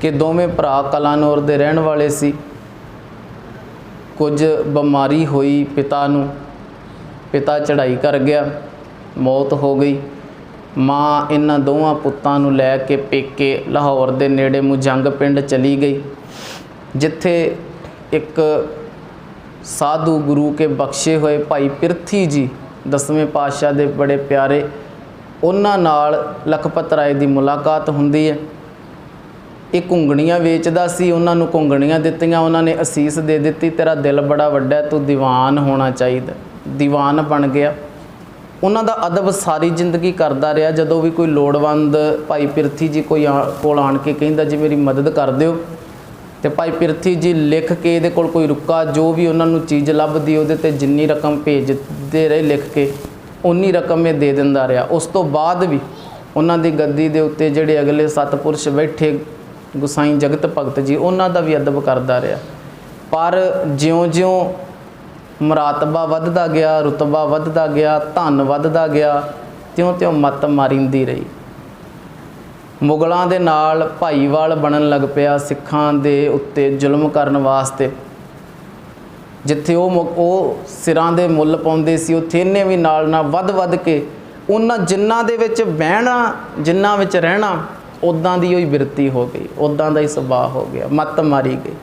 ਕਿ ਦੋਵੇਂ ਭਰਾ ਕਲਾਨੌਰ ਦੇ ਰਹਿਣ ਵਾਲੇ ਸੀ। ਕੁਝ ਬਿਮਾਰੀ ਹੋਈ ਪਿਤਾ ਨੂੰ। ਪਿਤਾ ਚੜ੍ਹਾਈ ਕਰ ਗਿਆ। ਮੌਤ ਹੋ ਗਈ। ਮਾਂ ਇਹਨਾਂ ਦੋਵਾਂ ਪੁੱਤਾਂ ਨੂੰ ਲੈ ਕੇ ਪੇਕੇ ਲਾਹੌਰ ਦੇ ਨੇੜੇ ਮੁਜੰਗ ਪਿੰਡ ਚਲੀ ਗਈ, ਜਿੱਥੇ ਇੱਕ ਸਾਧੂ ਗੁਰੂ ਕੇ ਬਖਸ਼ੇ ਹੋਏ ਭਾਈ ਪਿਰਥੀ ਜੀ, ਦਸਵੇਂ ਪਾਤਸ਼ਾਹ ਦੇ ਬੜੇ ਪਿਆਰੇ, ਉਹਨਾਂ ਨਾਲ ਲਖਪਤ ਰਾਏ ਦੀ ਮੁਲਾਕਾਤ ਹੁੰਦੀ ਹੈ। ਇਹ ਘੁੰਗਣੀਆਂ ਵੇਚਦਾ ਸੀ, ਉਹਨਾਂ ਨੂੰ ਘੁੰਗਣੀਆਂ ਦਿੱਤੀਆਂ, ਉਹਨਾਂ ਨੇ ਅਸੀਸ ਦੇ ਦਿੱਤੀ, ਤੇਰਾ ਦਿਲ ਬੜਾ ਵੱਡਾ ਤੂੰ ਦੀਵਾਨ ਹੋਣਾ ਚਾਹੀਦਾ, ਦੀਵਾਨ ਬਣ ਗਿਆ। ਉਹਨਾਂ ਦਾ ਅਦਬ ਸਾਰੀ ਜ਼ਿੰਦਗੀ ਕਰਦਾ ਰਿਹਾ। ਜਦੋਂ ਵੀ ਕੋਈ ਲੋੜਵੰਦ ਭਾਈ ਪਿਰਥੀ ਜੀ ਕੋਈ ਆ- ਕੋਲ ਆਣ ਕੇ ਕਹਿੰਦਾ, ਜੀ ਮੇਰੀ ਮਦਦ ਕਰ ਦਿਓ। ਤੇ ਭਾਈ ਪਿਰਥੀ ਜੀ ਲਿਖ ਕੇ ਇਹਦੇ ਕੋਲ ਕੋਈ ਰੁੱਕਾ, ਜੋ ਵੀ ਉਹਨਾਂ ਨੂੰ ਚੀਜ਼ ਲੱਭਦੀ, ਉਹਦੇ ਤੇ ਜਿੰਨੀ ਰਕਮ ਭੇਜਦੇ ਰਹੇ ਲਿਖ ਕੇ ਉਨੀ ਰਕਮ ਇਹ ਦੇ ਦਿੰਦਾ ਰਿਹਾ। ਉਸ ਤੋਂ ਬਾਅਦ ਵੀ ਉਹਨਾਂ ਦੀ ਗੱਦੀ ਦੇ ਉੱਤੇ ਜਿਹੜੇ ਅਗਲੇ ਸਤਪੁਰਸ਼ ਬੈਠੇ ਗੁਸਾਈ ਜਗਤ ਭਗਤ ਜੀ, ਉਹਨਾਂ ਦਾ ਵੀ ਅਦਬ ਕਰਦਾ ਰਿਹਾ। ਪਰ ਜਿਉਂ-ਜਿਉਂ ਮਰਾਤਬਾ ਵੱਧਦਾ ਗਿਆ, ਰੁਤਬਾ ਵੱਧਦਾ ਗਿਆ, ਧਨ ਵੱਧਦਾ ਗਿਆ, ਤਿਉਂ-ਤਿਉਂ ਮੱਤ ਮਾਰਿੰਦੀ ਰਹੀ। ਮੁਗਲਾਂ ਦੇ ਨਾਲ ਭਾਈਵਾਲ ਬਣਨ ਲੱਗ ਪਿਆ ਸਿੱਖਾਂ ਦੇ ਉੱਤੇ ਜ਼ੁਲਮ ਕਰਨ ਵਾਸਤੇ। ਜਿੱਥੇ ਉਹ ਮੁ- ਉਹ ਸਿਰਾਂ ਦੇ ਮੁੱਲ ਪਾਉਂਦੇ ਸੀ, ਉੱਥੇ ਇਹਨੇ ਵੀ ਨਾਲ ਨਾਲ ਵੱਧ ਵੱਧ ਕੇ ਉਹਨਾਂ ਜਿੰਨਾਂ ਦੇ ਵਿੱਚ ਬਹਿਣਾ, ਜਿੰਨਾਂ ਵਿੱਚ ਰਹਿਣਾ ਉਦਾਂ ਦੀ ਹੀ ਬਿਰਤੀ ਹੋ ਗਈ ਉਦਾਂ ਦਾ ਹੀ ਸੁਭਾਅ ਹੋ ਗਿਆ, ਮੱਤ ਮਾਰੀ ਗਈ।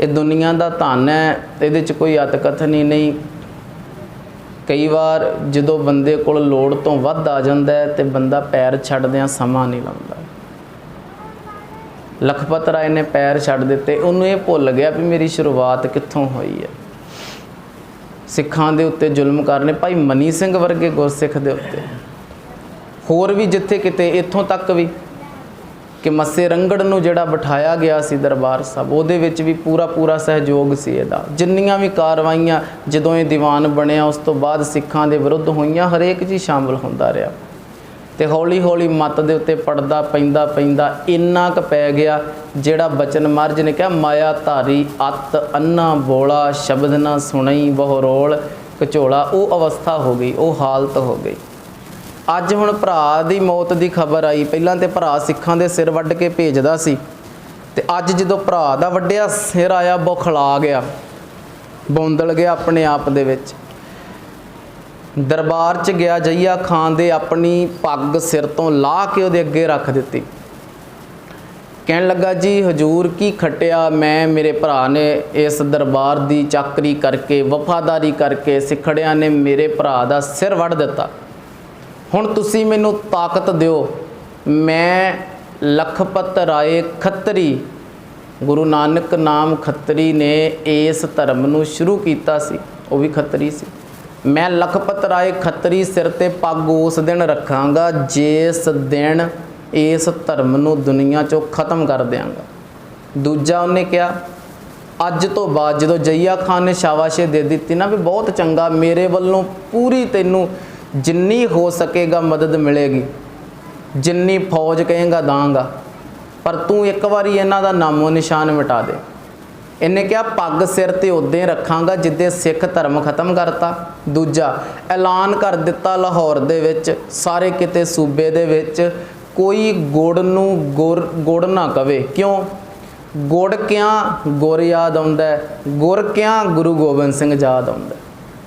ਇਹ ਦੁਨੀਆ ਦਾ ਧਨ ਹੈ ਇਹਦੇ 'ਚ ਕੋਈ ਅਤਕਥਨ ਹੀ ਨਹੀਂ। ਕਈ ਵਾਰ ਜਦੋਂ ਬੰਦੇ ਕੋਲ ਲੋੜ ਤੋਂ ਵੱਧ ਆ ਜਾਂਦਾ ਹੈ ਤੇ ਬੰਦਾ ਪੈਰ ਛੱਡਦਿਆਂ ਸਮਾਂ ਨਹੀਂ ਲਾਉਂਦਾ। ਲਖਪਤ ਰਾਏ ਨੇ ਪੈਰ ਛੱਡ ਦਿੱਤੇ, ਉਹਨੂੰ ਇਹ ਭੁੱਲ ਗਿਆ ਵੀ ਮੇਰੀ ਸ਼ੁਰੂਆਤ ਕਿੱਥੋਂ ਹੋਈ ਹੈ। ਸਿੱਖਾਂ ਦੇ ਉੱਤੇ ਜ਼ੁਲਮ ਕਰਨੇ ਭਾਈ ਮਨੀ ਸਿੰਘ ਵਰਗੇ ਗੁਰਸਿੱਖ ਦੇ ਉੱਤੇ। ਹੋਰ ਵੀ ਜਿੱਥੇ ਕਿਤੇ ਇੱਥੋਂ ਤੱਕ ਵੀ ਕਿ ਮੱਸੇ ਰੰਗੜ ਨੂੰ ਜਿਹੜਾ ਬਿਠਾਇਆ ਗਿਆ ਸੀ ਦਰਬਾਰ ਸਾਹਿਬ, ਉਹਦੇ ਵਿੱਚ ਵੀ ਪੂਰਾ ਪੂਰਾ ਸਹਿਯੋਗ ਸੀ ਇਹਦਾ। ਜਿੰਨੀਆਂ ਵੀ ਕਾਰਵਾਈਆਂ ਜਦੋਂ ਇਹ ਦੀਵਾਨ ਬਣਿਆ, ਉਸ ਤੋਂ ਬਾਅਦ ਸਿੱਖਾਂ ਦੇ ਵਿਰੁੱਧ ਹੋਈਆਂ, ਹਰੇਕ ਜੀ ਸ਼ਾਮਲ ਹੁੰਦਾ ਰਿਹਾ। ਤੇ ਹੌਲੀ ਹੌਲੀ ਮਤ ਦੇ ਉੱਤੇ ਪੜਦਾ ਪੈਂਦਾ ਪੈਂਦਾ ਇੰਨਾ ਕ ਪੈ ਗਿਆ, ਜਿਹੜਾ ਬਚਨ ਮਰਜ਼ ਨੇ ਕਿਹਾ, ਮਾਇਆ ਧਾਰੀ ਅਤ ਅੰਨਾ ਬੋਲਾ, ਸ਼ਬਦ ਨਾ ਸੁਣਈ ਬਹੁ ਰੋਲ ਕਚੋਲਾ ਉਹ ਅਵਸਥਾ ਹੋ ਗਈ, ਉਹ ਹਾਲਤ ਹੋ ਗਈ। ਅੱਜ ਹੁਣ ਭਰਾ ਦੀ ਮੌਤ ਦੀ ਖਬਰ ਆਈ। ਪਹਿਲਾਂ ਤੇ ਭਰਾ ਸਿੱਖਾਂ ਦੇ ਸਿਰ ਵੱਢ ਕੇ ਭੇਜਦਾ ਸੀ। ਤੇ ਅੱਜ ਜਦੋਂ ਭਰਾ ਦਾ ਵੱਡਿਆ ਸਿਰ ਆਇਆ, ਬੁਖਲਾ ਗਿਆ। ਬੌਂਦਲ ਗਿਆ ਆਪਣੇ ਆਪ ਦੇ ਵਿੱਚ। ਦਰਬਾਰ 'ਚ ਗਿਆ ਜਈਆ ਖਾਨ ਦੇ ਆਪਣੀ ਪੱਗ ਸਿਰ ਤੋਂ ਲਾਹ ਕੇ ਉਹਦੇ ਅੱਗੇ ਰੱਖ ਦਿੱਤੀ। ਕਹਿਣ ਲੱਗਾ, ਜੀ ਹਜੂਰ ਕੀ ਖਟਿਆ? ਮੈਂ, ਮੇਰੇ ਭਰਾ ਨੇ ਇਸ ਦਰਬਾਰ ਦੀ ਚਾਕਰੀ ਕਰਕੇ, ਵਫਾਦਾਰੀ ਕਰਕੇ ਸਿੱਖੜਿਆਂ ਨੇ ਮੇਰੇ ਭਰਾ ਦਾ ਸਿਰ ਵੱਢ ਦਿੱਤਾ। ਹੁਣ ਤੁਸੀਂ ਮੈਨੂੰ ਤਾਕਤ ਦਿਓ। ਮੈਂ ਲਖਪਤ ਰਾਏ ਖੱਤਰੀ, ਗੁਰੂ ਨਾਨਕ ਨਾਮ ਖੱਤਰੀ ਨੇ ਇਸ ਧਰਮ ਨੂੰ ਸ਼ੁਰੂ ਕੀਤਾ ਸੀ। ਉਹ ਵੀ ਖੱਤਰੀ ਸੀ। ਮੈਂ ਲਖਪਤ ਰਾਏ ਖੱਤਰੀ ਸਿਰ ਤੇ ਪੱਗ ਉਸ ਦਿਨ ਰੱਖਾਂਗਾ, ਜਿਸ ਦਿਨ ਇਸ ਧਰਮ ਨੂੰ ਦੁਨੀਆ ਚੋਂ ਖਤਮ ਕਰ ਦਿਆਂਗਾ। ਦੂਜਾ ਉਹਨੇ ਕਿਹਾ, ਅੱਜ ਤੋਂ ਬਾਅਦ ਜਦੋਂ ਜਈਆ ਖਾਨ ਨੇ ਸ਼ਾਬਾਸ਼ੇ ਦੇ ਦਿੱਤੀ ਨਾ ਵੀ ਬਹੁਤ ਚੰਗਾ, ਮੇਰੇ ਵੱਲੋਂ ਪੂਰੀ ਤੈਨੂੰ ਜਿੰਨੀ ਹੋ ਸਕੇਗਾ ਮਦਦ ਮਿਲੇਗੀ ਜਿੰਨੀ ਫੌਜ ਕਹੇਗਾ ਦਾਂਗਾ ਪਰ ਤੂੰ ਇੱਕ ਵਾਰੀ ਇਹਨਾਂ ਦਾ ਨਾਮੋ ਨਿਸ਼ਾਨ ਮਿਟਾ ਦੇ। ਇਹਨੇ ਕਿਹਾ ਪੱਗ ਸਿਰ ਤੇ ਉਦੋਂ ਰੱਖਾਂਗਾ ਜਿੱਦੇ ਸਿੱਖ ਧਰਮ ਖਤਮ ਕਰਤਾ। ਦੂਜਾ ਐਲਾਨ ਕਰ ਦਿੱਤਾ ਲਾਹੌਰ ਦੇ ਵਿੱਚ ਸਾਰੇ ਕਿਤੇ ਸੂਬੇ ਦੇ ਵਿੱਚ। ਕੋਈ ਗੁੜ ਨੂੰ ਗੁਰ ਗੁੜ ਨਾ ਕਵੇ। ਕਿਉਂ? ਗੁੜ ਕਿਆਂ ਗੁਰ ਯਾਦ ਆਉਂਦਾ ਹੈ, ਗੁਰ ਕਿਆਂ ਗੁਰੂ ਗੋਬਿੰਦ ਸਿੰਘ ਯਾਦ ਆਉਂਦਾ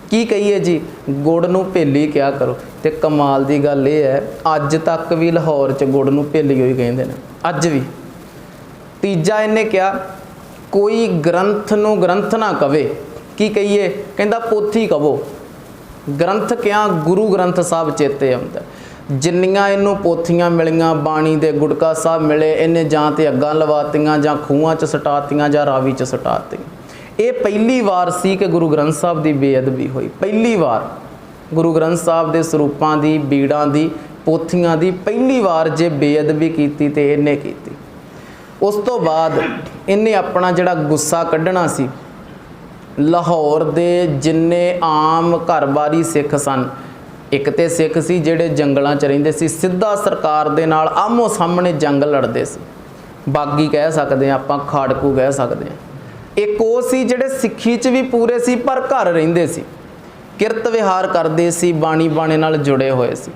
ਕੀ ਕਹੀਏ ਜੀ? ਗੁੜ ਨੂੰ ਭੇਲੀ ਕਿਹਾ ਕਰੋ? ਤੇ ਕਮਾਲ ਦੀ ਗੱਲ ਇਹ ਹੈ, ਅੱਜ ਤੱਕ ਵੀ ਲਾਹੌਰ 'ਚ ਗੁੜ ਨੂੰ ਭੇਲੀ ਹੋਈ ਕਹਿੰਦੇ ਨੇ। ਅੱਜ ਵੀ। ਤੀਜਾ ਇਹਨੇ ਕਿਹਾ, ਕੋਈ ਗ੍ਰੰਥ ਨੂੰ ਗ੍ਰੰਥ ਨਾ ਕਵੇ। ਕੀ ਕਹੀਏ? ਕਹਿੰਦਾ ਪੋਥੀ ਕਵੋ। ਗ੍ਰੰਥ ਕਿਆ? ਗੁਰੂ ਗ੍ਰੰਥ ਸਾਹਿਬ ਚੇਤੇ ਆਉਂਦਾ। ਜਿੰਨੀਆਂ ਇਹਨੂੰ ਪੋਥੀਆਂ ਮਿਲੀਆਂ, ਬਾਣੀ ਦੇ ਗੁਟਕਾ ਸਾਹਿਬ ਮਿਲੇ, ਇਹਨੇ ਜਾਂ ਤੇ ਅੱਗਾਂ ਲਵਾਤੀਆਂ ਜਾਂ ਖੂਹਾਂ 'ਚ ਸਟਾਤੀਆਂ ਜਾਂ ਰਾਵੀ 'ਚ ਸਟਾਤੀਆਂ। ਇਹ ਪਹਿਲੀ ਵਾਰ ਸੀ ਕਿ ਗੁਰੂ ਗ੍ਰੰਥ ਸਾਹਿਬ ਦੀ ਬੇਅਦਬੀ ਹੋਈ। ਪਹਿਲੀ ਵਾਰ। ਗੁਰੂ ਗ੍ਰੰਥ ਸਾਹਿਬ ਦੇ ਸਰੂਪਾਂ ਦੀ, ਬੀੜਾਂ ਦੀ, ਪੋਥੀਆਂ ਦੀ ਪਹਿਲੀ ਵਾਰ ਜੇ ਬੇਅਦਬੀ ਕੀਤੀ ਤੇ ਇਹਨੇ ਕੀਤੀ। ਉਸ ਤੋਂ ਬਾਅਦ ਇਹਨੇ ਆਪਣਾ ਜਿਹੜਾ ਗੁੱਸਾ ਕੱਢਣਾ ਸੀ, ਲਾਹੌਰ ਦੇ ਜਿੰਨੇ ਆਮ ਘਰਬਾਰੀ ਸਿੱਖ ਸਨ, ਇੱਕ ਤੇ ਸਿੱਖ ਸੀ ਜਿਹੜੇ ਜੰਗਲਾਂ 'ਚ ਰਹਿੰਦੇ ਸੀ, ਸਿੱਧਾ ਸਰਕਾਰ ਦੇ ਨਾਲ ਆਮੋ ਸਾਹਮਣੇ ਜੰਗ ਲੜਦੇ ਸੀ। ਬਾਗੀ ਕਹਿ ਸਕਦੇ ਆ ਆਪਾਂ, ਖਾੜਕੂ ਕਹਿ ਸਕਦੇ ਆ ਇੱਕ ਉਹ ਸੀ ਜਿਹੜੇ ਸਿੱਖੀ 'ਚ ਵੀ ਪੂਰੇ ਸੀ, ਪਰ ਘਰ ਰਹਿੰਦੇ ਸੀ। ਕਿਰਤ ਵਿਹਾਰ ਕਰਦੇ ਸੀ, ਬਾਣੀ ਬਾਣੇ ਨਾਲ ਜੁੜੇ ਹੋਏ ਸੀ।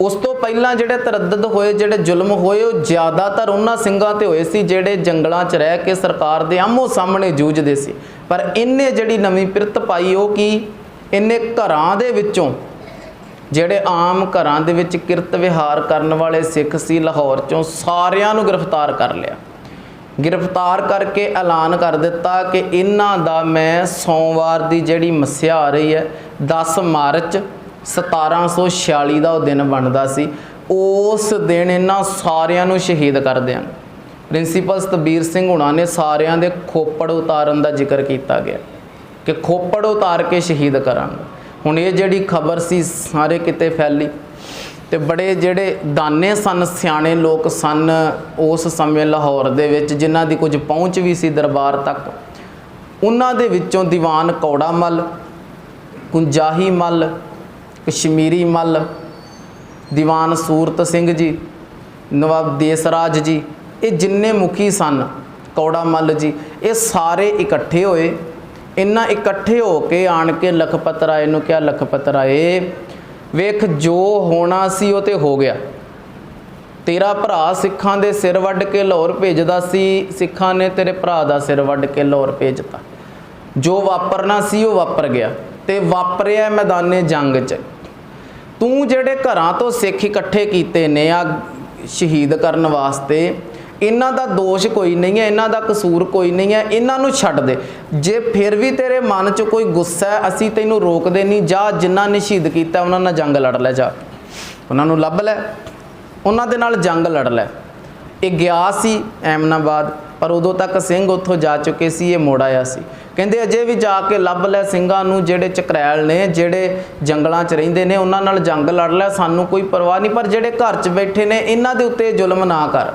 ਉਸ ਤੋਂ ਪਹਿਲਾਂ ਜਿਹੜੇ ਤਰੱਦਦ ਹੋਏ, ਜਿਹੜੇ ਜ਼ੁਲਮ ਹੋਏ, ਉਹ ਜ਼ਿਆਦਾਤਰ ਉਹਨਾਂ ਸਿੰਘਾਂ ਤੇ ਹੋਏ ਸੀ, ਜਿਹੜੇ ਜੰਗਲਾਂ 'ਚ ਰਹਿ ਕੇ ਸਰਕਾਰ ਦੇ ਆਮੋ ਸਾਹਮਣੇ ਜੂਝਦੇ ਸੀ। ਪਰ ਇਹਨੇ ਜਿਹੜੀ ਨਵੀਂ ਪਿਰਤ ਪਾਈ, ਉਹ ਕੀ? ਇਹਨੇ ਘਰਾਂ ਦੇ ਵਿੱਚੋਂ, ਜਿਹੜੇ ਆਮ ਘਰਾਂ ਦੇ ਵਿੱਚ ਕਿਰਤ ਵਿਹਾਰ ਕਰਨ ਵਾਲੇ ਸਿੱਖ ਸੀ, ਲਾਹੌਰ ਚੋਂ ਸਾਰਿਆਂ ਨੂੰ ਗ੍ਰਿਫਤਾਰ ਕਰ ਲਿਆ। ਗ੍ਰਿਫਤਾਰ ਕਰਕੇ ਐਲਾਨ ਕਰ ਦਿੱਤਾ ਕਿ ਇਹਨਾਂ ਦਾ ਮੈਂ ਸੋਮਵਾਰ ਦੀ ਜਿਹੜੀ ਮੱਸਿਆ ਆ ਰਹੀ ਹੈ 10 ਮਾਰਚ 1746 ਦਾ ਉਹ ਦਿਨ ਬਣਦਾ ਸੀ। ਉਸ ਦਿਨ ਇਹਨਾਂ ਸਾਰਿਆਂ ਨੂੰ ਸ਼ਹੀਦ ਕਰ ਦਿਆਂਗੇ ਪ੍ਰਿੰਸੀਪਲ ਸਤਬੀਰ ਸਿੰਘ ਹੁਣਾਂ ਨੇ ਸਾਰਿਆਂ ਦੇ ਖੋਪੜ ਉਤਾਰਨ ਦਾ ਜ਼ਿਕਰ ਕੀਤਾ ਗਿਆ ਕਿ ਖੋਪੜ ਉਤਾਰ ਕੇ ਸ਼ਹੀਦ ਕਰਾਂਗੇ। ਹੁਣ ਇਹ ਜਿਹੜੀ ਖਬਰ ਸੀ, ਸਾਰੇ ਕਿਤੇ ਫੈਲੀ। ਤੇ ਬੜੇ ਜਿਹੜੇ ਦਾਨੇ ਸਨ, ਸਿਆਣੇ ਲੋਕ ਸਨ ਉਸ ਸਮੇਂ ਲਾਹੌਰ ਦੇ ਵਿੱਚ, ਜਿਨ੍ਹਾਂ ਦੀ ਕੁਝ ਪਹੁੰਚ ਵੀ ਸੀ ਦਰਬਾਰ ਤੱਕ। ਉਹਨਾਂ ਦੇ ਵਿੱਚੋਂ ਦੀਵਾਨ ਕੌੜਾ ਮੱਲ, ਕੁੰਜਾਹੀ ਮੱਲ, ਕਸ਼ਮੀਰੀ ਮੱਲ, ਦੀਵਾਨ ਸੂਰਤ ਸਿੰਘ ਜੀ, ਨਵਾਬ ਦੇਸਰਾਜ ਜੀ, ਇਹ ਜਿੰਨੇ ਮੁਖੀ ਸਨ ਕੌੜਾ ਮੱਲ ਜੀ, ਇਹ ਸਾਰੇ ਇਕੱਠੇ ਹੋਏ। ਇਹਨਾਂ ਇਕੱਠੇ ਹੋ ਕੇ ਆਣ ਕੇ ਲਖਪਤ ਰਾਏ ਨੂੰ ਕਿਹਾ, ਲਖਪਤ ਰਾਏ ਵੇਖ ਜੋ ਹੋਣਾ ਸੀ ਉਹ ਤੇ ਹੋ ਗਿਆ। ਤੇਰਾ ਭਰਾ ਸਿੱਖਾਂ ਦੇ ਸਿਰ ਵੱਢ ਕੇ ਲਾਹੌਰ ਭੇਜਦਾ ਸੀ, ਸਿੱਖਾਂ ਨੇ ਤੇਰੇ ਭਰਾ ਦਾ ਸਿਰ ਵੱਢ ਕੇ ਲਾਹੌਰ ਭੇਜਤਾ। ਜੋ ਵਾਪਰਨਾ ਸੀ ਉਹ ਵਾਪਰ ਗਿਆ ਤੇ ਵਾਪਰਿਆ ਮੈਦਾਨੇ ਜੰਗ 'ਚ। ਤੂੰ ਜਿਹੜੇ ਘਰਾਂ ਤੋਂ ਸਿੱਖ ਇਕੱਠੇ ਕੀਤੇ ਨੇ ਆ ਸ਼ਹੀਦ ਕਰਨ ਵਾਸਤੇ ਇਹਨਾਂ ਦਾ ਦੋਸ਼ ਕੋਈ ਨਹੀਂ ਹੈ, ਇਹਨਾਂ ਦਾ ਕਸੂਰ ਕੋਈ ਨਹੀਂ ਹੈ, ਇਹਨਾਂ ਨੂੰ ਛੱਡ ਦੇ। ਜੇ ਫਿਰ ਵੀ ਤੇਰੇ ਮਨ 'ਚ ਕੋਈ ਗੁੱਸਾ ਹੈ, ਅਸੀਂ ਤੈਨੂੰ ਰੋਕਦੇ ਨਹੀਂ। ਜਾ ਜਿਨ੍ਹਾਂ ਨੇ ਸ਼ਹੀਦ ਕੀਤਾ, ਉਹਨਾਂ ਨਾਲ ਜੰਗ ਲੜ ਲੈ, ਜਾ। ਉਹਨਾਂ ਨੂੰ ਲੱਭ ਲੈ। ਉਹਨਾਂ ਦੇ ਨਾਲ ਜੰਗ ਲੜ ਲੈ। ਇਹ ਗਿਆ ਸੀ ਐਮਨਾਬਾਦ, ਪਰ ਉਦੋਂ ਤੱਕ ਸਿੰਘ ਉੱਥੋਂ ਜਾ ਚੁੱਕੇ ਸੀ, ਇਹ ਮੋੜ ਆਇਆ ਸੀ। ਕਹਿੰਦੇ ਅਜੇ ਵੀ ਜਾ ਕੇ ਲੱਭ ਲੈ ਸਿੰਘਾਂ ਨੂੰ, ਜਿਹੜੇ ਚਕਰੈਲ ਨੇ, ਜਿਹੜੇ ਜੰਗਲਾਂ 'ਚ ਰਹਿੰਦੇ ਨੇ, ਉਹਨਾਂ ਨਾਲ ਜੰਗ ਲੜ ਲੈ। ਸਾਨੂੰ ਕੋਈ ਪਰਵਾਹ ਨਹੀਂ, ਪਰ ਜਿਹੜੇ ਘਰ 'ਚ ਬੈਠੇ ਨੇ, ਇਹਨਾਂ ਦੇ ਉੱਤੇ ਜ਼ੁਲਮ ਨਾ ਕਰ।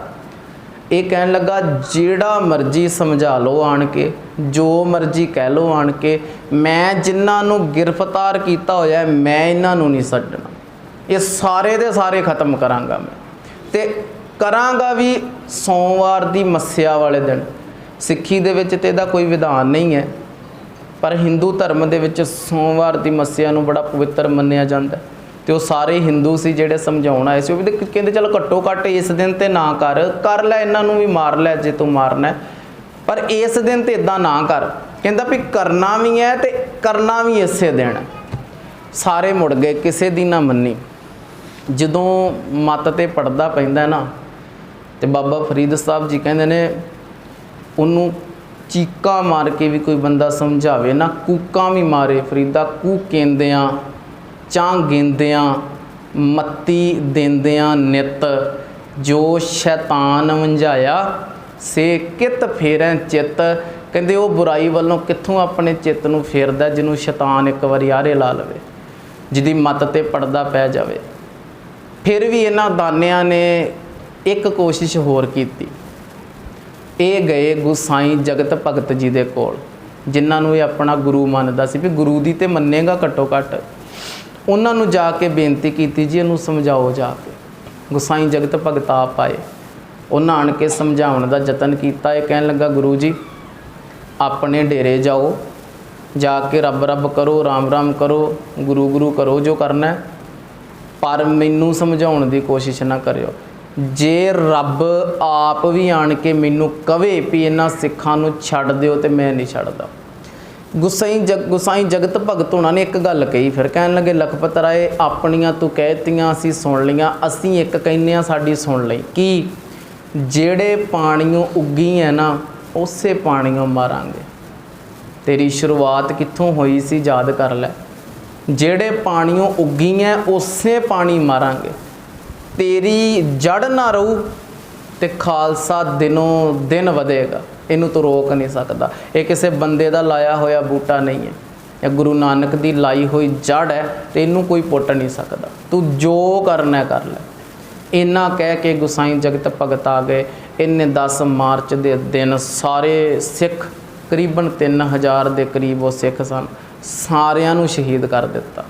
ਇਹ ਕਹਿਣ ਲੱਗਾ, ਜਿਹੜਾ ਮਰਜ਼ੀ ਸਮਝਾ ਲਓ ਆਣ ਕੇ, ਜੋ ਮਰਜ਼ੀ ਕਹਿ ਲਓ ਆਣ ਕੇ, ਮੈਂ ਜਿਨ੍ਹਾਂ ਨੂੰ ਗ੍ਰਿਫਤਾਰ ਕੀਤਾ ਹੋਇਆ ਮੈਂ ਇਹਨਾਂ ਨੂੰ ਨਹੀਂ ਛੱਡਣਾ। ਇਹ ਸਾਰੇ ਦੇ ਸਾਰੇ ਖਤਮ ਕਰਾਂਗਾ ਮੈਂ। ਤੇ ਕਰਾਂਗਾ ਵੀ ਸੋਮਵਾਰ ਦੀ ਮੱਸਿਆ ਵਾਲੇ ਦਿਨ। ਸਿੱਖੀ ਦੇ ਵਿੱਚ ਤੇ ਇਹਦਾ ਕੋਈ ਵਿਧਾਨ ਨਹੀਂ ਹੈ, ਪਰ ਹਿੰਦੂ ਧਰਮ ਦੇ ਵਿੱਚ ਸੋਮਵਾਰ ਦੀ ਮੱਸਿਆ ਨੂੰ ਬੜਾ ਪਵਿੱਤਰ ਮੰਨਿਆ ਜਾਂਦਾ ਹੈ। ਤੇ ਉਹ ਸਾਰੇ ਹਿੰਦੂ ਸੀ ਜਿਹੜੇ ਸਮਝਾਉਣ ਆਏ ਸੀ। ਉਹ ਵੀ ਕਹਿੰਦੇ, ਚਲ ਘੱਟੋ ਘੱਟ ਇਸ ਦਿਨ ਤੇ ਨਾ ਕਰ ਕਰ ਲੈ, ਇਹਨਾਂ ਨੂੰ ਵੀ ਮਾਰ ਲੈ ਜੇ ਤੂੰ ਮਾਰਨਾ ਪਰ ਇਸ ਦਿਨ ਤੇ ਇਦਾਂ ਨਾ ਕਰ। ਕਹਿੰਦਾ ਵੀ ਕਰਨਾ ਵੀ ਹੈ ਤੇ ਕਰਨਾ ਵੀ ਇਸੇ ਦਿਨ। ਸਾਰੇ ਮੁੜ ਗਏ, ਕਿਸੇ ਦੀ ਨਾ ਮੰਨੀ। ਜਦੋਂ ਮੱਤ ਤੇ ਪੜਦਾ ਪੈਂਦਾ ਨਾ, ਤੇ ਬਾਬਾ ਫਰੀਦ ਸਾਹਿਬ ਜੀ ਕਹਿੰਦੇ ਨੇ, ਉਹਨੂੰ ਚੀਕਾਂ ਮਾਰ ਕੇ ਵੀ ਕੋਈ ਬੰਦਾ ਸਮਝਾਵੇ ਨਾ, ਕੂਕਾਂ ਵੀ ਮਾਰੇ ਫਰੀਦਾ ਕੂ ਕਹਿੰਦਿਆਂ ਚਾਂ ਗਿੰਦਿਆਂ, ਮੱਤੀ ਦਿੰਦਿਆਂ ਨਿਤ, ਜੋ ਸ਼ੈਤਾਨ ਵੰਝਾਇਆ, ਸੇ ਕਿਤ ਫੇਰੈ ਚਿੱਤ? ਕਹਿੰਦੇ ਉਹ ਬੁਰਾਈ ਵੱਲੋਂ ਕਿੱਥੋਂ ਆਪਣੇ ਚਿੱਤ ਨੂੰ ਫੇਰਦਾ ਜਿਹਨੂੰ ਸ਼ੈਤਾਨ ਇੱਕ ਵਾਰੀ ਆਰੇ ਲਾ ਲਵੇ, ਜਿਹਦੀ ਮੱਤ ਤੇ ਪੜਦਾ ਪੈ ਜਾਵੇ। ਫਿਰ ਵੀ ਇਹਨਾਂ ਦਾਨਿਆਂ ਨੇ ਇੱਕ ਕੋਸ਼ਿਸ਼ ਹੋਰ ਕੀਤੀ। ਇਹ ਗਏ ਗੁਸਾਈ ਜਗਤ ਭਗਤ ਜੀ ਦੇ ਕੋਲ, ਜਿਨ੍ਹਾਂ ਨੂੰ ਇਹ ਆਪਣਾ ਗੁਰੂ ਮੰਨਦਾ ਸੀ ਵੀ ਗੁਰੂ ਦੀ ਤੇ ਮੰਨੇਗਾ ਘੱਟੋ ਘੱਟ ਉਹਨਾਂ ਨੂੰ ਜਾ ਕੇ ਬੇਨਤੀ ਕੀਤੀ ਜੀ ਇਹਨੂੰ ਸਮਝਾਓ ਜਾ ਕੇ। ਗੁਸਾਈ ਜਗਤ ਭਗਤਾ ਪਾਏ ਉਹਨਾਂ ਆਣ ਕੇ ਸਮਝਾਉਣ ਦਾ ਯਤਨ ਕੀਤਾ। ਇਹ ਕਹਿਣ ਲੱਗਾ, ਗੁਰੂ ਜੀ, ਆਪਣੇ ਡੇਰੇ ਜਾਓ। ਜਾ ਕੇ ਰੱਬ ਰੱਬ ਕਰੋ, ਰਾਮ ਰਾਮ ਕਰੋ, ਗੁਰੂ ਗੁਰੂ ਕਰੋ ਜੋ ਕਰਨਾ ਹੈ। ਪਰ ਮੈਨੂੰ ਸਮਝਾਉਣ ਦੀ ਕੋਸ਼ਿਸ਼ ਨਾ ਕਰਿਓ। ਜੇ ਰੱਬ ਆਪ ਵੀ ਆਣ ਕੇ ਮੈਨੂੰ ਕਵੇ ਵੀ ਇਹਨਾਂ ਸਿੱਖਾਂ ਨੂੰ ਛੱਡ ਦਿਓ ਤੇ ਮੈਂ ਨਹੀਂ ਛੱਡਦਾ। ਗੁਸਾਈ ਜਗ ਗੁਸਾਈ ਜਗਤ ਭਗਤ ਹੋਣਾ ਨੇ ਇੱਕ ਗੱਲ ਕਹੀ। ਫਿਰ ਕਹਿਣ ਲੱਗੇ ਲਖਪਤ ਰਾਏ ਆਪਣੀਆਂ ਤੂੰ ਕਹਿਤੀਆਂ ਅਸੀਂ ਸੁਣ ਲਈਆਂ, ਅਸੀਂ ਇੱਕ ਕਹਿੰਨੇ ਆ ਸਾਡੀ ਸੁਣ ਲਈ। ਕਿ ਜਿਹੜੇ ਪਾਣੀਓਂ ਉੱਗੀ ਹੈ ਨਾ, ਉਸੇ ਪਾਣੀਓਂ ਮਾਰਾਂਗੇ। ਤੇਰੀ ਸ਼ੁਰੂਆਤ ਕਿੱਥੋਂ ਹੋਈ ਸੀ ਯਾਦ ਕਰ ਲੈ। ਜਿਹੜੇ ਪਾਣੀਓਂ ਉੱਗੀ ਹੈ ਉਸੇ ਪਾਣੀ ਮਾਰਾਂਗੇ। ਤੇਰੀ ਜੜ ਨਾ ਰਹੂ ਤੇ ਖਾਲਸਾ ਦਿਨੋਂ ਦਿਨ ਵਧੇਗਾ। ਇਹਨੂੰ ਤੂੰ ਰੋਕ ਨਹੀਂ ਸਕਦਾ। ਇਹ ਕਿਸੇ ਬੰਦੇ ਦਾ ਲਾਇਆ ਹੋਇਆ ਬੂਟਾ ਨਹੀਂ ਹੈ। ਇਹ ਗੁਰੂ ਨਾਨਕ ਦੀ ਲਾਈ ਹੋਈ ਜੜ ਹੈ ਤੇ ਇਹਨੂੰ ਕੋਈ ਪੁੱਟ ਨਹੀਂ ਸਕਦਾ। ਤੂੰ ਜੋ ਕਰਨਾ ਕਰ ਲੈ। ਇੰਨਾ ਕਹਿ ਕੇ ਗੁਸਾਈ ਜਗਤ ਭਗਤ ਆ ਗਏ। ਇਹਨੇ 10 ਮਾਰਚ ਦੇ ਦਿਨ ਸਾਰੇ ਸਿੱਖ, ਕਰੀਬਨ 3000 ਦੇ ਕਰੀਬ ਉਹ ਸਿੱਖ ਸਨ। ਸਾਰਿਆਂ ਨੂੰ ਸ਼ਹੀਦ ਕਰ ਦਿੱਤਾ।